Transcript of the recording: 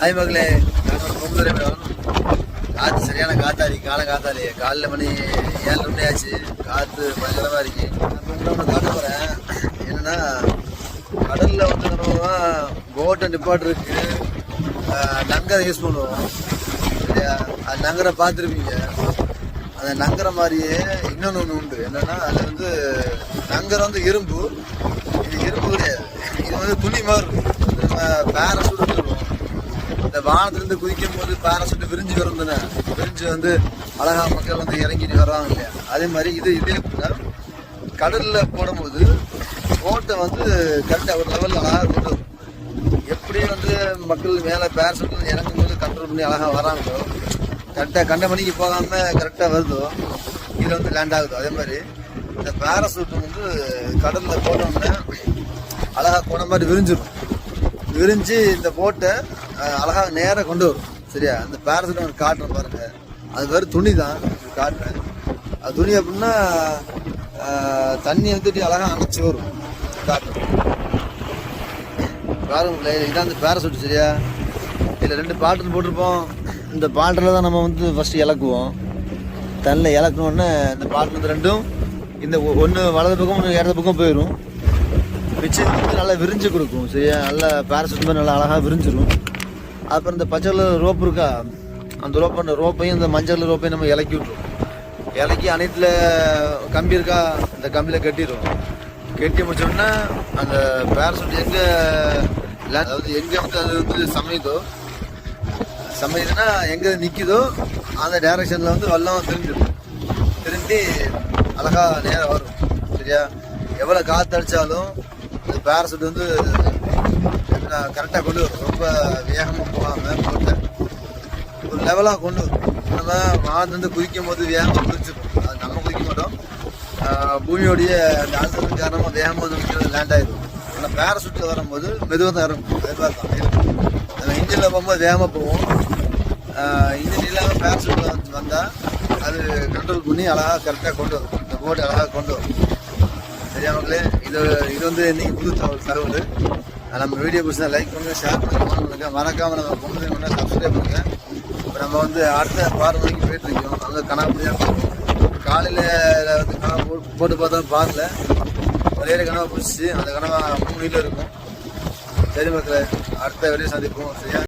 Hi மகளே. நான் பொம்புதுரை madam காற்று சரியான காத்தாடி காலை காத்தாடி. காலைல மணி ஏழு மணி ஆச்சு. காற்று பயங்கரமாக இருக்கு. நான் காட்ட போகிறேன் என்னன்னா கடலில் வந்து நம்ம போட்டை நிப்பாட்டுறதுக்கு நங்கரை யூஸ் பண்ணுவோம். சரியா அது நங்கரை பார்த்துருப்பீங்க. அந்த நங்கரை மாதிரியே இன்னொன்று ஒன்று உண்டு. என்னன்னா அது வந்து நங்கரம் வந்து இரும்பு. இது இரும்பு கிடையாது. இது வந்து துணி மாதிரி இருக்கும். நம்ம பேரசூட் இந்த வானத்திலிருந்து குதிக்கும் போது பேரசூட் விரிஞ்சு வரும் தானே? விரிஞ்சு வந்து அழகா மக்கள் வந்து இறங்கிட்டு வர்றாங்க இல்லையா? அதே மாதிரி இது இதே கடல்ல போடும்போது போட்டை வந்து கரெக்டாக ஒரு லெவலில் அழகாக கொண்டு வரும். எப்படி வந்து மக்கள் மேலே பேரசூட்டில் இறங்கும் போது கண்ட்ரோல் பண்ணி அழகாக வராங்களோ கரெக்டாக கண்ட மணிக்கு போகாமல் கரெக்டாக வருதோ இது வந்து லேண்ட் ஆகுதோ? அதே மாதிரி இந்த பேரசூட் வந்து கடலில் போட்டோம்னா அழகாக போன மாதிரி விரிஞ்சிடும் விரிஞ்சு இந்த போட்டை அழகாக நேராக கொண்டு வரும். சரியா? அந்த பேரசூட் காட்டுறேன் பாருங்க. அது வெறும் துணி தான். காட்டுறேன். அது துணி அப்படின்னா தண்ணி வந்துட்டு அழகாக அணைச்சி வரும். காட்டுறேன். பாருங்க இதான் அந்த பேரசூட் சரியா? இதில் ரெண்டு பாட்டில் போட்டிருப்போம். இந்த பாட்டில் தான் நம்ம வந்து ஃபஸ்ட்டு இலக்குவோம். தண்ணியில் இலக்கணுன்னே இந்த பாட்டில் வந்து ரெண்டும் இந்த ஒன்று வலது பக்கம் ஒன்று இடது பக்கம் போயிடும் மிச்சம் வந்து நல்லா விரிஞ்சு கொடுக்கும் சரியா? நல்லா பேரசூட் மாதிரி நல்லா அழகாக விரிஞ்சிடும் அப்புறம் இந்த பச்சை கலர் ரோப் இருக்கா? அந்த ரோப் அந்த ரோப்பையும் இந்த மஞ்சள் ரோப்பையும் நம்ம இலக்கி விட்ருவோம் இலக்கி அனைத்துல கம்பி இருக்கா? இந்த கம்பியில் கட்டிடுவோம். கட்டி முடிச்சோடனே அந்த பேரசூட் எங்கே அதாவது எங்கே வந்து அது வந்து சமையுதோ சமையுதுன்னா எங்கே நிற்குதோ அந்த டைரக்ஷனில் வந்து வெள்ளம் திரும்பிடும் திரும்பி அழகாக நேரம் வரும். சரியா? எவ்வளோ காற்று அடித்தாலும் இந்த பேரசூட் வந்து கரெக்டாக கொண்டு வரும். ரொம்ப வேகமாக போகாமல் போட்டு. ஒரு லெவலாக கொண்டு வரும். நம்ம வானத்துலேருந்து குதிக்கும் போது வேகமாக குதிச்சிடும் அது நம்ம குதிக்க மாட்டோம். பூமியோடைய அந்த ஆசிரியர் காரணமாக வேகமாக வந்து லேண்ட் ஆயிடும் ஆனால் பேரசூட்டில் வரும்போது மெதுவாக தான் இருக்கும் அதே மாதிரி தான் நம்ம இன்ஜினில் போகும்போது வேகமாக போவோம். இன்ஜின் இல்லாமல் பேரசூட்டில் வந்து வந்தால் அது கண்ட்ரோல் பண்ணி அழகாக கரெக்டாக கொண்டு வரும். இந்த போட்டு அழகாக கொண்டு வரும். சரியா மக்களே? இது இது வந்து இன்னைக்கு புது தகவல் தகவல். நம்ம வீடியோ பிடிச்சா லைக் பண்ணுங்கள் ஷேர் பண்ணுங்கள் comment பண்ணுங்க. மறக்காம நம்ம பொண்ணு பண்ண சப்ஸ்கிரைப் பண்ணுங்கள் இப்போ நம்ம வந்து அடுத்த பாரு மணிக்கு போயிட்டுருக்கோம் அங்கே கனாப்படியாக காலையில் வந்து கனவு போட்டு போட்டு பார்த்தா பாருல ஒரே கனவை பிடிச்சி அந்த கனவை மூணு வீட்டில் இருக்கும். சரி மக்களே அடுத்த வெளியே சந்திப்போம். சரியா?